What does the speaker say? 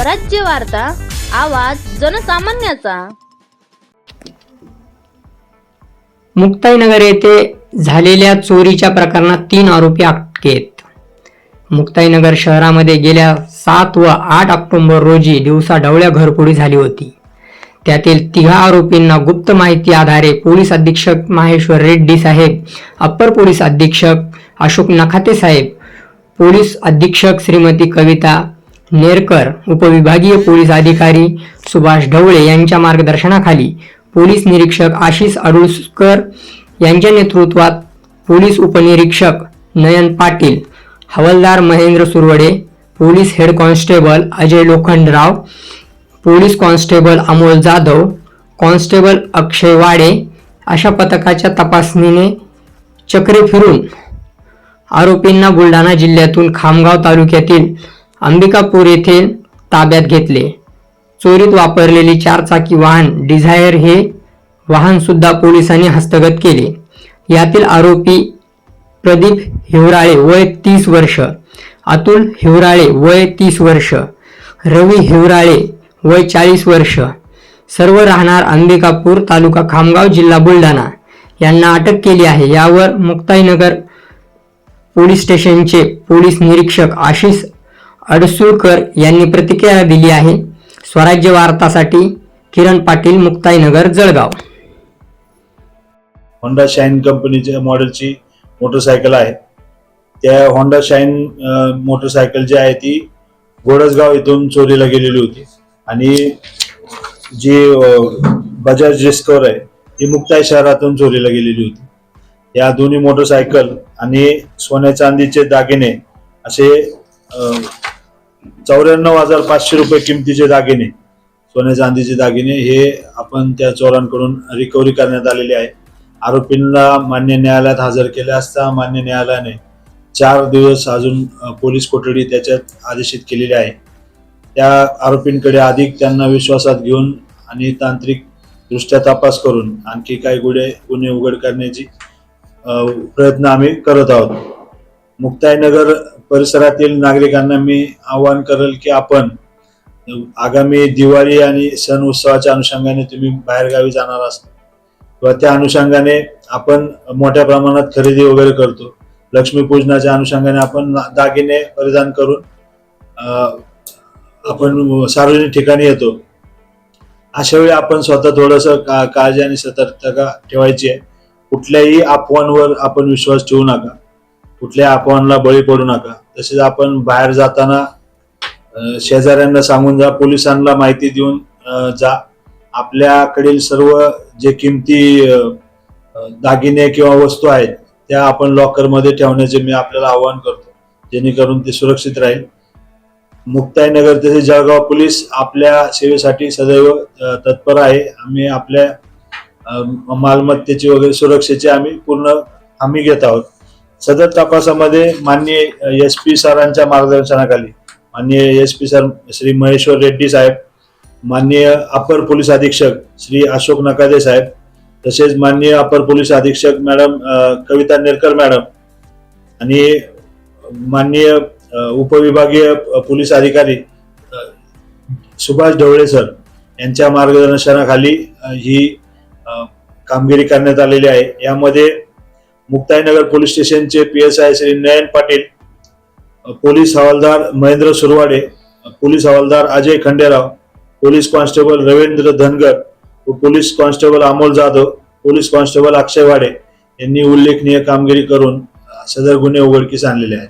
स्वराज्य वार्ता आवाज जनसामान्याचा. मुक्ताईनगर येथे झालेल्या चोरीच्या प्रकरणात तीन आरोपी अटकेत. मुक्ताईनगर शहरामध्ये गेल्या सात व आठ ऑक्टोबर रोजी दिवसा ढवळ्या घरफोडी झाली होती. त्यातील तिघा आरोपींना गुप्त माहिती आधारे पोलीस अधीक्षक माहेश्वर रेड्डी साहेब अप्पर पोलीस अधीक्षक अशोक नखाते साहेब पोलीस अधीक्षक श्रीमती कविता नेरकर उपविभागीय पोलीस अधिकारी सुभाष ढवळे यांच्या मार्गदर्शनाखाली पोलीस निरीक्षक आशिष अडुळकर यांच्या नेतृत्वात पोलीस उपनिरीक्षक नयन पाटील हवालदार Mahendra Suravade police head constable Ajay Lokhandrao police constable Amol Jadhav constable Akshay Wade अशा पथकाच्या तपासणीने चक्रे फिरून आरोपींना बुलढाणा जिल्ह्यातून खामगाव तालुक्यातील अंबिकापूर येथे ताब्यात घेतले. चोरीत वापरलेली चारचाकी वाहन डिझायर हे वाहन सुद्धा पोलिसांनी हस्तगत केले. यातील आरोपी प्रदीप हिवराळे वय तीस वर्ष अतुल हिवराळे वय तीस वर्ष रवी हिवराळे वय चाळीस वर्ष सर्व राहणार अंबिकापूर तालुका खामगाव जिल्हा बुलढाणा यांना अटक केली आहे. यावर मुक्ताईनगर पोलीस स्टेशनचे पोलीस निरीक्षक आशिष अडसूळकर यांनी प्रतिक्रिया दिली आहे. स्वराज्य वार्तासाठी किरण पाटील मुक्ताईनगर जळगाव. होंडा शाईन कंपनीच्या मॉडेलची मोटरसायकल आहे. त्या होंडा शाईन मोटरसायकल जी आहे ती गोडसगाव इथून चोरीला गेलेली होती. आणि जी बजाज डिस्कवर आहे ती मुक्ताई शहरातून चोरीला गेलेली होती. या दोन्ही मोटरसायकल आणि सोन्या चांदीचे दागिने असे चौऱ्याण्णव हजार पाचशे रुपये किमतीचे दागिने सोन्या चांदीचे दागिने हे आपण त्या चोरांकडून रिकव्हरी करण्यात आलेले आहे. आरोपींना मान्य न्यायालयात हजर केले असता मान्य न्यायालयाने चार दिवस अजून पोलीस कोठडी त्याच्यात आदेशित केलेली आहे. त्या आरोपींकडे अधिक त्यांना विश्वासात घेऊन आणि तांत्रिक दृष्ट्या तपास करून आणखी काही गुन्हे गुन्हे उघड करण्याची प्रयत्न आम्ही करत आहोत. मुक्ताईनगर परिसरातील नागरिकांना मी आवाहन करेल की आपण आगामी दिवाळी आणि सण उत्सवाच्या अनुषंगाने तुम्ही बाहेरगावी जाणार असाल. किंवा त्या अनुषंगाने आपण मोठ्या प्रमाणात खरेदी वगैरे करतो. लक्ष्मीपूजनाच्या अनुषंगाने आपण दागिने परिधान करून आपण सार्वजनिक ठिकाणी येतो. अशा वेळी आपण स्वतः थोडंसं का काळजी आणि सतर्कता ठेवायची आहे. कुठल्याही अफवांवर आपण विश्वास ठेवू नका. कुठल्या अपवानला बळी पडू नका. तसेच आपण बाहेर जाताना शेजाऱ्यांना सांगून जा पोलिसांना माहिती देऊन जा. आपल्याकडील सर्व जे किमती दागिने किंवा वस्तू आहेत त्या आपण लॉकरमध्ये ठेवण्याचे मी आपल्याला आवाहन करतो. जेणेकरून ते सुरक्षित राहील. मुक्ताईनगर तसेच जळगाव पोलीस आपल्या सेवेसाठी सदैव तत्पर आहे. आम्ही आपल्या मालमत्तेची वगैरे सुरक्षेची आम्ही पूर्ण हमी घेत आहोत. सदर तपासामध्ये माननीय एस पी सरांच्या मार्गदर्शनाखाली माननीय S P sir Shri Maheshwar Reddy साहेब माननीय अपर पोलीस अधीक्षक श्री अशोक नकादे साहेब तसेच माननीय अपर पोलीस अधीक्षक मॅडम कविता नेरकर मॅडम आणि माननीय उपविभागीय पोलीस अधिकारी सुभाष ढवळे सर यांच्या मार्गदर्शनाखाली ही कामगिरी करण्यात आलेली आहे. यामध्ये मुक्ताईनगर पोलीस स्टेशनचे P S I Shri Nayan Patil police हवालदार महेंद्र सुरवाडे पोलीस हवालदार अजय खंडेराव पोलीस कॉन्स्टेबल रवींद्र धनगर व police constable Amol Jadhav police constable Akshay Wade यांनी उल्लेखनीय कामगिरी करून सदर गुन्हे उघडकीस आणलेले आहेत.